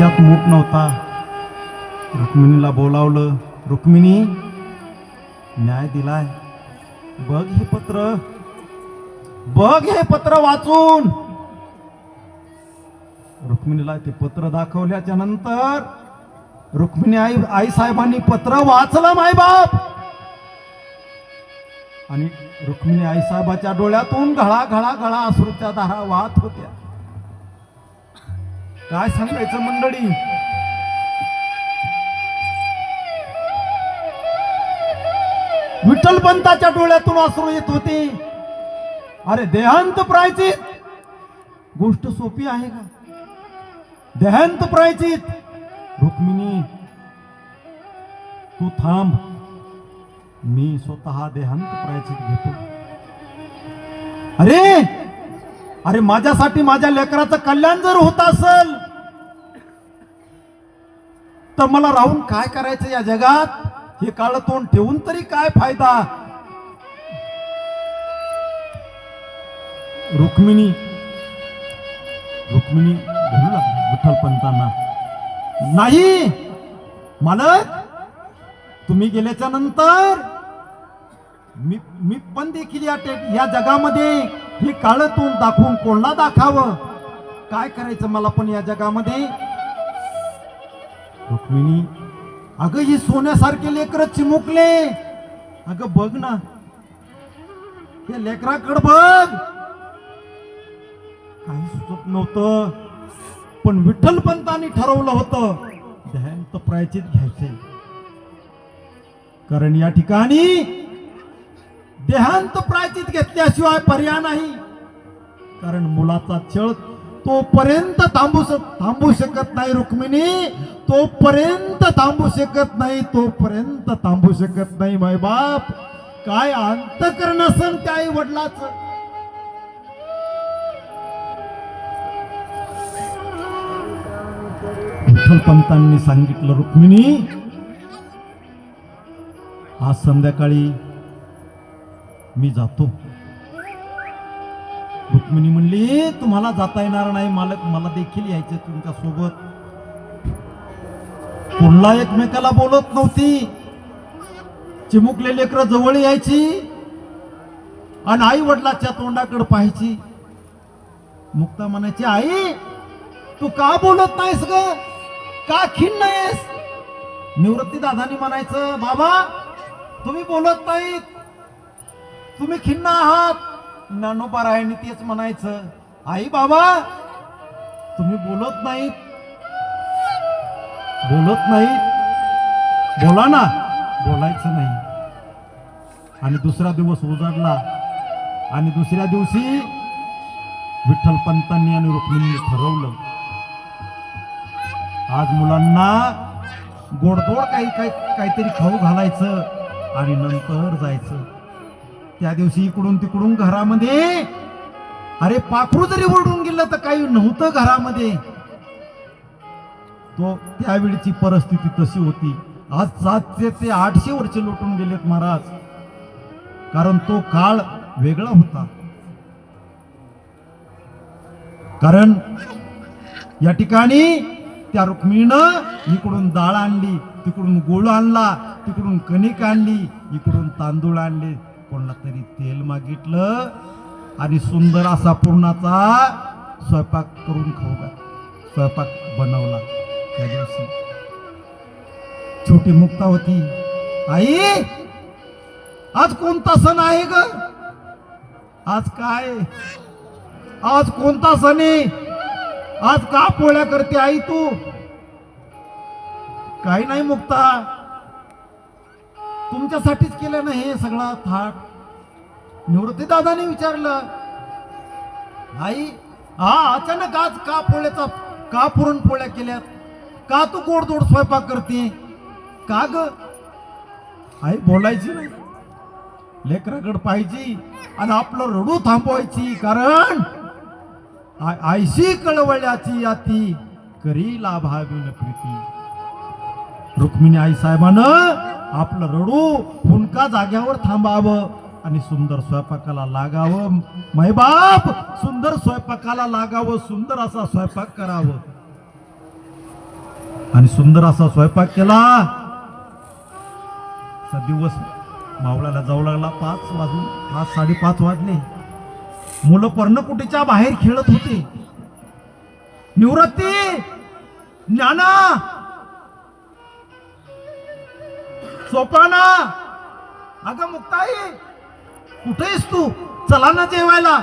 खिशात मूक नव्हता. रुक्मिणीला बोलावलं रुक्मिणी न्याय दिलाय. बघ हे पत्र. बघ हे पत्र वाचून. रुक्मिणीला ते पत्र दाखवल्याच्या नंतर रुक्मिणी आई आई साहेबांनी पत्र वाचलं माय बाप. आणि रुक्मिणी आई साहेबाच्या डोळ्यातून घळा घळा घळा अश्रूच्या धारा वाहत होत्या. काय सांगायचं मंडळी? विठ्ठल पंताच्या डोळ्यातून अश्रू येत होते. अरे देहांत प्रायचित. गोष्ट सोपी आहे का? देहांत प्रायचित. रुक्मिणी तू थांब. मी स्वतः देहांत प्रायचित घेतो. अरे! अरे माझ्यासाठी माझ्या लेकराचं कल्याण जर होत असेल तर मला राहून काय करायचं या जगात? हे काळ तोंड ठेवून तरी काय फायदा? रुक्मिणी रुक्मिणी धरू लागली विठ्ठल पंतांना नाही मालक तुम्ही गेल्याच्यानंतर मी मी पण देखील या टे या जगामध्ये ही काळ तोंड दाखवून कोणाला दाखावं? काय करायचं मला पण या जगामध्ये? रुक्मिणी अगं ही सोन्यासारखे लेकर चिमुकले. अगं बघ ना हे लेकराकड बघ. काही सुचत नव्हतं पण विठ्ठल पंतांनी ठरवलं होतं ध्यान प्रायचित घ्यायचे. कारण या ठिकाणी देहांत प्रायचित घेतल्याशिवाय पर्याय नाही. कारण मुलाचा छळ तोपर्यंत थांबू थांबू शकत नाही रुक्मिणी. तोपर्यंत थांबू शकत नाही तोपर्यंत थांबू शकत नाही माय बाप. काय अंतकरण असन त्या आई वडिलाच पंतांनी सांगितलं रुक्मिणी आज संध्याकाळी मी जातो. रुक्मिणी म्हणली तुम्हाला जाता येणार नाही मालक मला देखील यायचे तुमच्यासोबत कोणला एकमेकाला बोलत नव्हती. चिमुकले लेकर जवळ यायची आणि आई वडिलाच्या तोंडाकडे पाहायची. मुक्ता म्हणायची आई तू का बोलत नाहीस ग? का खिन्न आहेस? निवृत्ती दादानी म्हणायचं बाबा तुम्ही बोलत नाहीत. तुम्ही खिन्न आहात. ज्ञानोबारायांनी तेच म्हणायचं. आई बाबा तुम्ही बोलत नाहीत. बोलत नाहीत. बोला ना. बोलायचं नाही. आणि दुसरा दिवस उजाडला. आणि दुसऱ्या दिवशी विठ्ठल पंतांनी आणि रुक्मिणीने ठरवलं. आज मुलांना गोडधोड काही काही काहीतरी खाऊ घालायचं आणि नंतर जायचं. त्या दिवशी इकडून तिकडून घरामध्ये अरे पाखरू जरी ओरडून गेलं तर काही नव्हतं घरामध्ये. तो त्यावेळीची परिस्थिती तशी होती. आज सातशे ते आठशे वर्ष लुटून गेलेत महाराज. कारण तो काळ वेगळा होता. कारण या ठिकाणी त्या रुक्मिणीनं इकडून डाळ आणली तिकडून गुळ आणला तिकडून कणिक आणली इकडून तांदूळ आणले. कोणाला तरी तेल मागितलं आणि सुंदर असा पूर्णाचा स्वयंपाक करून खाऊ स्वयंपाक बनवला. त्या दिवशी छोटी मुक्ता होती. आई आज कोणता सण आहे ग? आज काय? आज कोणता सण आहे? आज का पोळ्या करते आई तू? काही नाही मुक्ता. तुमच्यासाठीच केलं ना हे सगळा थाट? निवृत्ती दादाने विचारलं. आई हा अचानक आज का पोळ्याचा का पुरणपोळ्या केल्यात? का तू गोडदोड स्वयंपाक करते? का ग? आई बोलायची नाही. लेकराकड पाहिजे आणि आपलं रडू थांबवायची कारण आयशी कळवळ्याची याती करी लाभावी प्रीती. रुक्मिणी आई साहेबानं आपलं रडू हुंका जाग्यावर थांबावं आणि सुंदर स्वयंपाकाला लागावं. मैबाप सुंदर स्वयंपाकाला लागावं सुंदर असा स्वयंपाक करावं. आणि सुंदर असा स्वयंपाक केला दिवस मावळाला जाऊ लागला. पाच वाजून पाच साडेपाच वाजले. मुलं पर्णकुटीच्या बाहेर खेळत होते. निवृत्ती ज्ञाना सोपाना. अगं मुक्ताई कुठेस तू? चला ना जेवायला.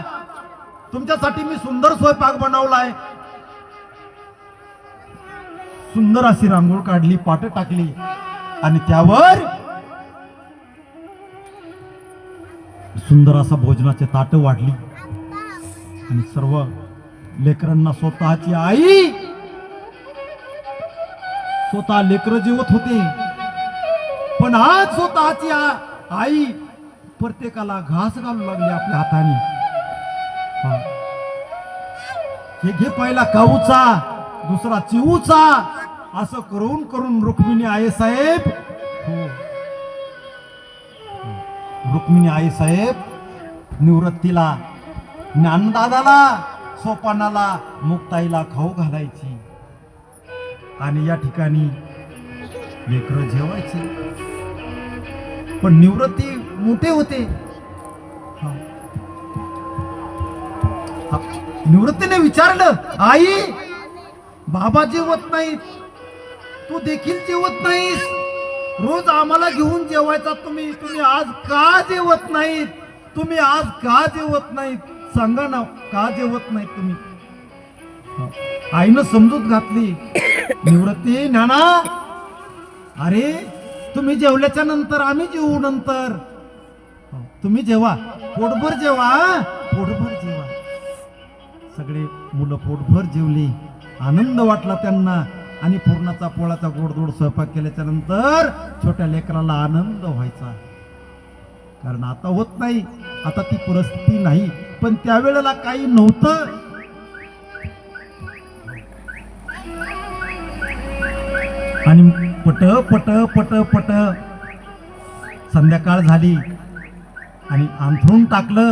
तुमच्यासाठी मी सुंदर स्वयंपाक बनवलाय. सुंदर अशी रांगोळ काढली पाट टाकली. आणि त्यावर सुंदर असा भोजनाचे ताट वाढली. आणि सर्व लेकरांना स्वतःची आई स्वतः लेकर जेवत होते. पण आज स्वतःची आई प्रत्येकाला घास घालू लागली आपल्या हाताने. हे. घे पहिला काऊचा दुसरा चिऊचा. असं करून करून रुक्मिणी आहे साहेब. हो. रुक्मिणी आई साहेब निवृत्तीला ज्ञानदादाला सोपानाला मुक्ताईला खाऊ घालायची. आणि या ठिकाणी लेकरं जेवायचे. पण निवृत्ती मोठे होते. निवृत्तीने विचारलं आई बाबा जेवत नाहीत. तू देखील जेवत नाहीस. रोज आम्हाला घेऊन जेवायचा तुम्ही. तुम्ही आज का जेवत नाहीत? तुम्ही आज का जेवत नाहीत? सांगा ना का जेवत नाहीत तुम्ही? आईनं समजूत घातली. निवृत्ती नाना अरे तुम्ही जेवल्याच्या नंतर आम्ही जेवू नंतर. हो, तुम्ही जेवा. पोटभर जेवा पोटभर जेवा. सगळे मुलं पोटभर जेवली. आनंद वाटला त्यांना. आणि पूर्णाचा पोळाचा गोडधोड स्वयंपाक केल्याच्यानंतर छोट्या लेकराला आनंद व्हायचा. कारण आता होत नाही. आता ती परिस्थिती नाही. पण त्यावेळेला काही नव्हतं. आणि पट पट पट पट. संध्याकाळ झाली आणि अंथरून टाकलं.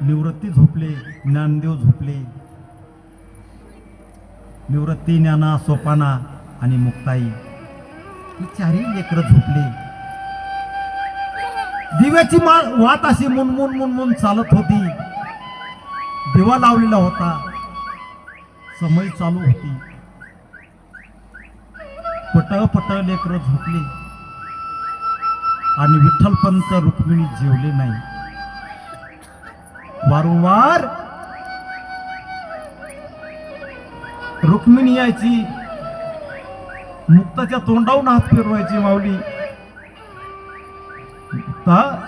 निवृत्ती झोपले ज्ञानदेव झोपले. निवृत्ती ज्ञाना सोपाना आणि मुक्ताई. चारही लेकरं झोपले. दिव्याची मा वाट अशी मुनमुन मुनमुन चालत होती. दिवा लावलेला होता. समय चालू होती. पट पट लेकरं झोपले. आणि विठ्ठलपंत रुक्मिणी जेवले नाही. वारंवार रुक्मिणी यायची. मुक्ताच्या तोंडावून हात फिरवायची माऊली. मुक्ता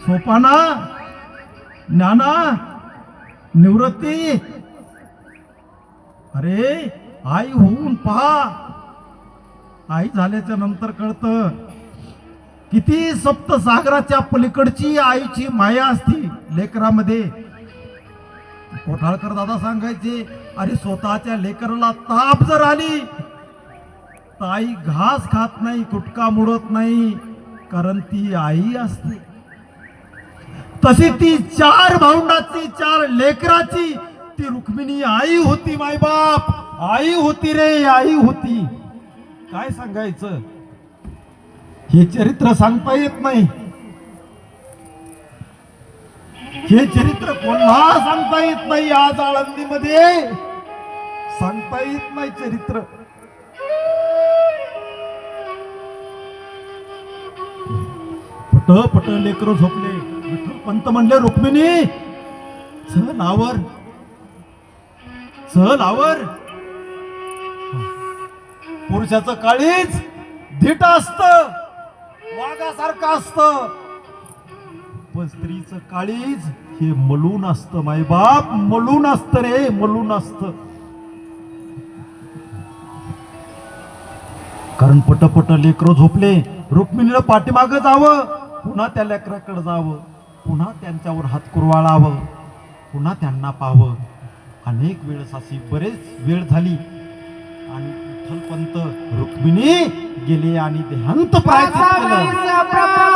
सोपाना ज्ञाना निवृत्ती. अरे आई होऊन पहा. आई झाल्याच्यानंतर कळतं किती सप्तसागराच्या पलीकडची आईची माया असती लेकरामध्ये. कोठाळकर दादा सांगायचे अरे स्वतःच्या लेकराला ताप जर आली तर आई घास खात नाही कुटका मुडत नाही कारण ती आई असते. तशी ती चार भाऊंडाची चार लेकराची ती रुक्मिणी आई होती मायबाप. आई होती रे आई होती. काय सांगायचं? हे चरित्र सांगता येत नाही. हे चरित्र कोणाला सांगता येत नाही आज आळंदीमध्ये सांगता येत नाही चरित्र. पट पट लेकर झोपले. विठ्ठल पंत म्हणले रुक्मिणी सहल आवर. सहल आवर. पुरुषाचं काळीच धीट असत. वाघासारखं असत. पण स्त्रीचं काळीज हे मलून असतं मायबाप मलून असत रे मलून असत. कारण पटपट लेकरं झोपले रुक्मिणीला पाठीमागं जावं पुन्हा त्या लेकराकडे जावं पुन्हा त्यांच्यावर हात कुरवाळावं पुन्हा त्यांना पाहावं अनेक वेळेस अशी बरेच वेळ झाली. आणि विठ्ठलपंत रुक्मिणी गेले आणि देहांत केलं